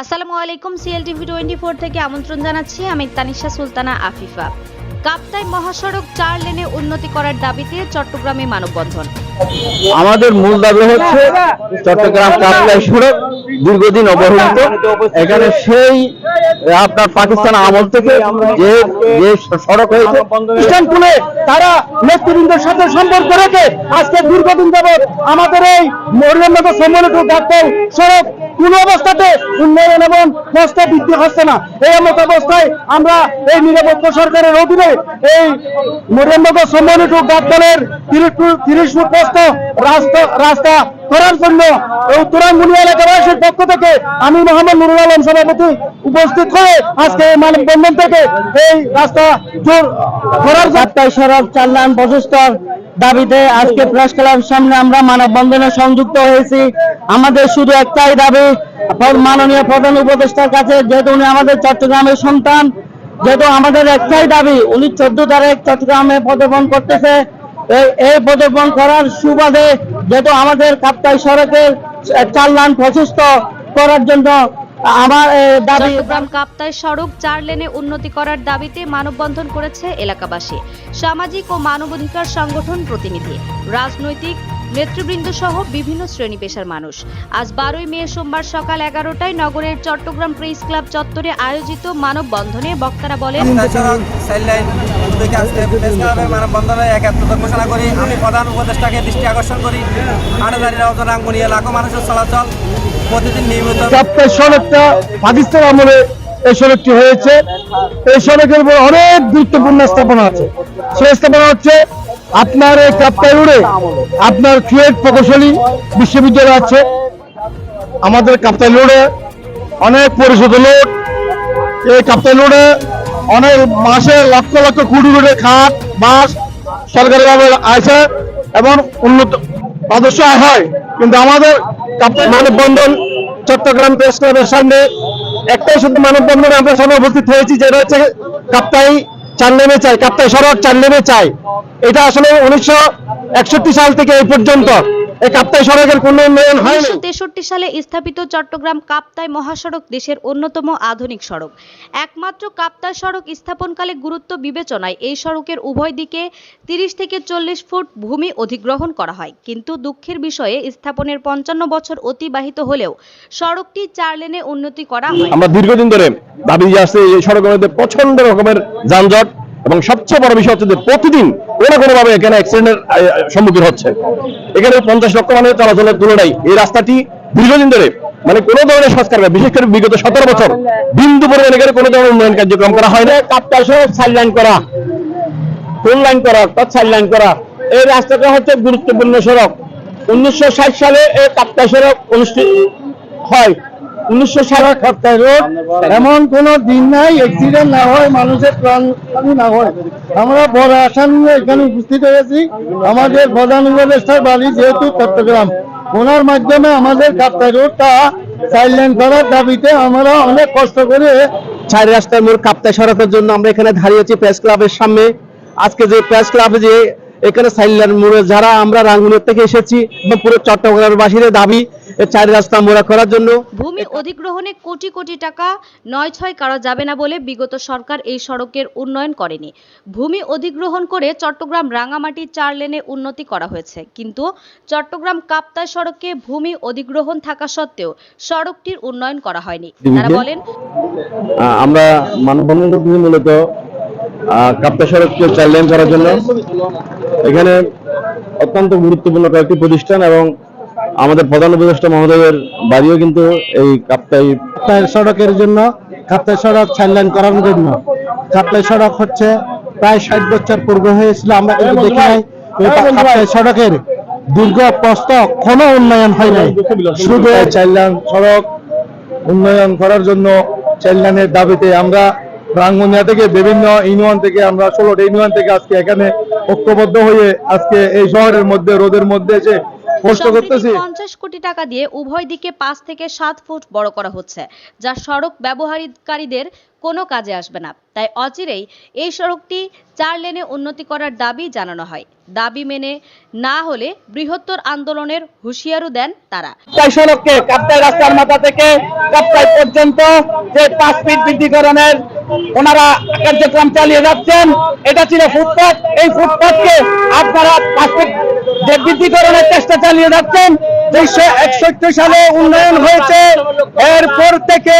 আসসালামু আলাইকুম CLTV twenty four থেকে আমন্ত্রণ জানাচ্ছি। আমি তানিশা সুলতানা আফিফা। কাপ্তাই মহাসড়ক চার লেনে উন্নতি করার দাবিতে চট্টগ্রামে মানববন্ধন। আমাদের মূল দাবি হচ্ছে চট্টগ্রাম কাপ্তাই সড়ক দীর্ঘদিন অবহেলিত। এখানে সেই আপনার পাকিস্তান আমল থেকে যে যে সড়ক হয়েছে খ্রিস্টানকুলে তারা নেতৃবৃন্দের সাথে সম্পর্ক রেখে আজকে দীর্ঘদিন যাবৎ আমাদের এই মরিয়মনগর সম্মানিত ডাক্তার সড়ক কোন অবস্থাতে উন্নয়ন এবং প্রস্তাব বৃদ্ধি হচ্ছে না। এই মত অবস্থায় আমরা এই নিরাপত্ত সরকারের অধীনে এই মরিয়মনগর সম্মানিত ডাক্তারের তিরিশ ফুট- তিরিশ ফুট রাস্তা রাস্তা করার জন্য এলাকাবাসীর পক্ষ থেকে আমি মোহাম্মদ নুরুল আলম সভাপতি উপস্থিত হয়ে আজকে মানববন্ধন থেকে এই রাস্তা জোর করার দাবিতে আজকে প্রেস ক্লাবের সামনে আমরা মানববন্ধনে সংযুক্ত হয়েছি। আমাদের শুধু একটাই দাবি মাননীয় প্রধান উপদেষ্টার কাছে, যেহেতু উনি আমাদের চট্টগ্রামের সন্তান, যেহেতু আমাদের একটাই দাবি, উনি চোদ্দ তারিখ চট্টগ্রামে পদপন করতেছে। এই পদপন করার সুবাদে যেহেতু আমাদের কাপ্তাই সড়কের চার লাইন প্রশস্ত করার জন্য আমার সড়ক চার লেনে উন্নতি করার দাবিতে মানববন্ধন করেছে এলাকাবাসী। সামাজিক ও মানবাধিকার সংগঠন প্রতিনিধি। রাজনৈতিক নেতৃবৃন্দ সহ বিভিন্ন শ্রেণি পেশার মানুষ। আজ বারোই মে সোমবার সকাল এগারোটায় নগরের চট্টগ্রাম প্রেস ক্লাব চত্বরে আয়োজিত মানববন্ধনে বক্তারা বলেন মানববন্ধনে একাত্মতা ঘোষণা করি। আমি প্রধান উপদেষ্টাকে দৃষ্টি আকর্ষণ করি। আড়াদারি রওজনাঙ্গুনি লাখো মানুষের চলাচল প্রতিদিন নিয়মিত সড়কটা পাকিস্তান আমলে এই সড়কটি হয়েছে। এই সড়কের উপর অনেক গুরুত্বপূর্ণ স্থাপনা আছে। সেই স্থাপনা হচ্ছে আপনার এই কাপ্তাই রোডে আপনার কুয়েট প্রকৌশলী বিশ্ববিদ্যালয় আছে। আমাদের কাপ্তাই রোডে অনেক পরিশোধ লোক। এই কাপ্তাই রোডে অনেক মাসে লক্ষ লক্ষ কোটি রোডের খাট বাস সরকারিভাবে আছে এবং উন্নত আদর্শ আয় হয়। কিন্তু আমাদের মানববন্ধন চট্টগ্রাম প্রেস ক্লাবের সামনে একটাই শুধু মানববন্ধনে আমরা সবাই উপস্থিত হয়েছি, যেটা হচ্ছে কাপ্তাই চার নেমে চাই, কাপ্তাই সড়ক চার নেমে চাই। এটা আসলে উনিশশো একষট্টি সাল থেকে এই পর্যন্ত। উনিশশো তেষট্টি সালে স্থাপিত চট্টগ্রাম কাপ্তাই মহাসড়ক দেশের অন্যতম আধুনিক সড়ক। একমাত্র কাপ্তাই সড়ক স্থাপনকালে গুরুত্ব বিবেচনায় এই সড়কের উভয় দিকে তিরিশ থেকে চল্লিশ ফুট ভূমি অধিগ্রহণ করা হয়। কিন্তু দুঃখের বিষয়ে স্থাপনের পঞ্চান্ন বছর অতিবাহিত হলেও সড়কটি চার লেনে উন্নতি করা হয় আমরা দীর্ঘদিন ধরে যে আসছে এই সড়কের মধ্যে প্রচণ্ড রকমের যানজট এবং সবচেয়ে বড় বিষয় হচ্ছে যে প্রতিদিন কোনো না কোনো ভাবে এখানে অ্যাক্সিডেন্টের সম্মুখীন হচ্ছে। এখানে পঞ্চাশ লক্ষ মানুষের চলাচলের তুলনায় এই রাস্তাটি দীর্ঘদিন ধরে মানে কোনো ধরনের সংস্কার করা, বিশেষ করে বিগত সতেরো বছর বিন্দু পরিমাণ এখানে কোনো ধরনের উন্নয়ন কার্যক্রম করা হয় না। কাপ্তাই সড়ক সাইড করা ফোর লাইন করা অর্থাৎ সাইড লাইন করা। এই রাস্তাটা হচ্ছে গুরুত্বপূর্ণ সড়ক। উনিশশো ষাট সালে এই কাপ্তাই সড়ক অনুষ্ঠিত হয়। উনিশশো ষাট কাপ্তাই রোড, এমন কোন দিন নাই অ্যাক্সিডেন্ট না হয়, মানুষের প্রাণহানি না হয়। আমরা বড় আশা নিয়ে এখানে উপস্থিত হয়েছি। আমাদের প্রধান উপদেষ্টার বাড়ি যেহেতু চট্টগ্রাম। ওনার মাধ্যমে আমাদের কাপ্তাই রোডটা সাইলেন্ট করার দাবিতে আমরা অনেক কষ্ট করে চার রাস্তার মোড় কাপ্তাই সড়কের জন্য আমরা এখানে দাঁড়িয়েছি প্রেস ক্লাবের সামনে। আজকে যে প্রেস ক্লাবে যে এখানে সাইলার মোড়ে যারা আমরা রাঙ্গুনের থেকে এসেছি এবং পুরো চট্টগ্রামের বাসীদের দাবি চার রাস্তা মোড়া করার জন্য। ভূমি অধিগ্রহণে কোটি কোটি টাকা নয় ছয় করা যাবে না বলে বিগত সরকার এই সড়কের উন্নয়ন করেনি। ভূমি অধিগ্রহণ করে চট্টগ্রাম রাঙামাটি চার লেনে উন্নতি করা হয়েছে। কিন্তু চট্টগ্রাম কাপ্তাই সড়কে ভূমি অধিগ্রহণ থাকা সত্ত্বেও সড়কটির উন্নয়ন করা হয়নি। তারা বলেন আমরা মানববন্ধন মূলত কাপ্তা সড়ককে চার লেন করার জন্য। এখানে অত্যন্ত গুরুত্বপূর্ণ কয়েকটি প্রতিষ্ঠান এবং আমাদের প্রধান উপদেষ্টা মহোদয়ের বাড়িও কিন্তু এই কাপ্তাই সড়কের জন্য, কাপ্তাই সড়ক সাইলেন্ট করার জন্য। কাপ্তাই সড়ক হচ্ছে প্রায় ষাট বছর পূর্বে হয়েছিল, আমরা কিন্তু দেখি নাই। সড়কের দীর্ঘ প্রস্ত কোনো উন্নয়ন হয় নাই। শুধু চাইলান সড়ক উন্নয়ন করার জন্য চাইলানের দাবিতে আমরা রাঙ্গুনিয়া থেকে, বিভিন্ন ইউনিয়ন থেকে, আমরা ষোলোটা ইউনিয়ন থেকে আজকে এখানে ঐক্যবদ্ধ হয়ে আজকে এই শহরের মধ্যে, রোদের মধ্যে এসে করতেছি। পঞ্চাশ কোটি টাকা দিয়ে উভয় দিকে পাঁচ থেকে সাত ফুট বড় করা হচ্ছে যা সড়ক ব্যবহারকারীদের কোনো কাজে আসবে না। তাই অচিরেই এই সড়কটি চার লেনে উন্নতি করার দাবি জানানো হয়। দাবি মেনে না হলে বৃহত্তর আন্দোলনের হুঁশিয়ারও দেন তারা। কাপ্তাই সড়ককে কাপ্তাই রাস্তার মাথা থেকে কাপ্তাই পর্যন্ত যে পাঁচ ফিট বৃদ্ধিকরণের ওনারা কার্যক্রম চালিয়ে যাচ্ছেন এটা ছিল ফুটপাথ এই ফুটপাথকে আপনারা পাঁচ ফিট বৃদ্ধিকরণের চেষ্টা চালিয়ে যাচ্ছেন। উনিশশো একষট্টি সালে উন্নয়ন হয়েছে। এরপর থেকে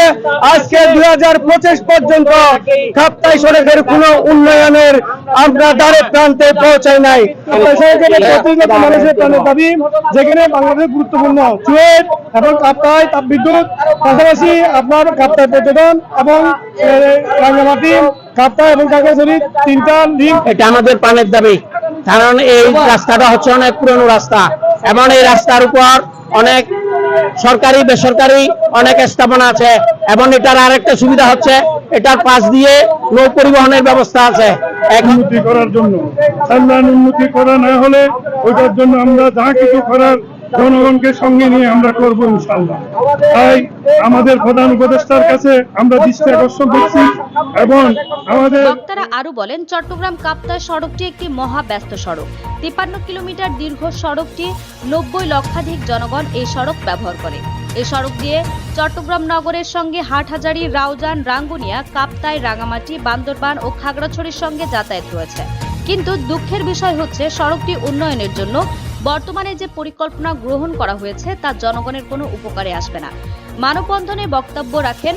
আজকে দুই হাজার পঁচিশ পর্যন্ত কাপ্তাই সড়কের কোনো উন্নয়নের আমরা দ্বারে প্রান্তে পৌঁছাই নাই। মানুষের প্রাণের দাবি, যেখানে বাংলাদেশের গুরুত্বপূর্ণ চুয়েট এবং কাপ্তাই তাপবিদ্যুৎ পাশাপাশি আপনার কাপ্তাই পর্যটন এবং রাঙ্গামাটি, কাপ্তাই এবং কাকাশরী তিনটা লিঙ্ক এটা আমাদের প্রাণের দাবি। কারণ এই রাস্তাটা হচ্ছে অনেক পুরনো রাস্তা এবং এই রাস্তার উপর অনেক সরকারি, বেসরকারি অনেক স্থাপনা আছে এবং এটার আর একটা সুবিধা হচ্ছে এটার পাশ দিয়ে নৌ পরিবহনের ব্যবস্থা আছে। উন্নতি করার জন্য। উন্নতি করা না হলে ওইটার জন্য আমরা যা কিছু করার জনগণকে সঙ্গে নিয়ে আমরা করব ইনশাল্লাহ তাই আমাদের প্রধান উপদেষ্টার কাছে আমরা দৃষ্টি আকর্ষণ করছি এবং আমাদের বক্তারা আরও বলেন, চট্টগ্রাম কাপ্তাই সড়কটি একটি মহা ব্যস্ত সড়ক। তিপ্পান্ন কিলোমিটার দীর্ঘ সড়কটি নব্বই লক্ষাধিক জনগণ এই সড়ক ব্যবহার করে। এই সড়ক দিয়ে চট্টগ্রাম নগরের সঙ্গে হাটহাজারী, রাউজান, রাঙ্গুনিয়া, কাপ্তাই, রাঙামাটি, বান্দরবান ও খাগড়াছড়ির সঙ্গে যাতায়াত রয়েছে। কিন্তু দুঃখের বিষয় হচ্ছে, সড়কটি উন্নয়নের জন্য বর্তমানে যে পরিকল্পনা গ্রহণ করা হয়েছে, তা জনগণের কোনো উপকারে আসবে না। মানববন্ধনে বক্তব্য রাখেন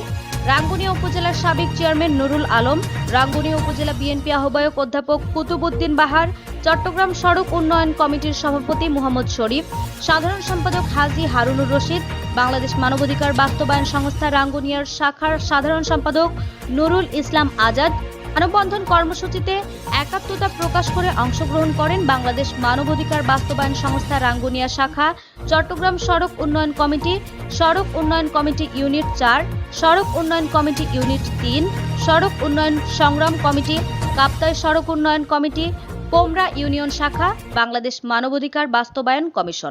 রাঙ্গুনিয়া উপজেলার সাবেক চেয়ারম্যান নুরুল আলম, রাঙ্গুনিয়া উপজেলা বিএনপি আহ্বায়ক অধ্যাপক কুতুবুদ্দিন বাহার, চট্টগ্রাম সড়ক উন্নয়ন কমিটির সভাপতি মোহাম্মদ শরীফ, সাধারণ সম্পাদক হাজী হারুনুর রশিদ, বাংলাদেশ মানবাধিকার বাস্তবায়ন সংস্থা রাঙ্গুনিয়ার শাখার সাধারণ সম্পাদক নুরুল ইসলাম আজাদ মানববন্ধন কর্মসূচিতে একাত্মতা প্রকাশ করে অংশগ্রহণ করেন বাংলাদেশ মানবাধিকার বাস্তবায়ন সংস্থা রাঙ্গুনিয়া শাখা, চট্টগ্রাম সড়ক উন্নয়ন কমিটি, সড়ক উন্নয়ন কমিটি ইউনিট চার, সড়ক উন্নয়ন কমিটি ইউনিট তিন, সড়ক উন্নয়ন সংগ্রাম কমিটি, কাপ্তাই সড়ক উন্নয়ন কমিটি, পোমরা ইউনিয়ন শাখা, বাংলাদেশ মানবাধিকার বাস্তবায়ন কমিশন।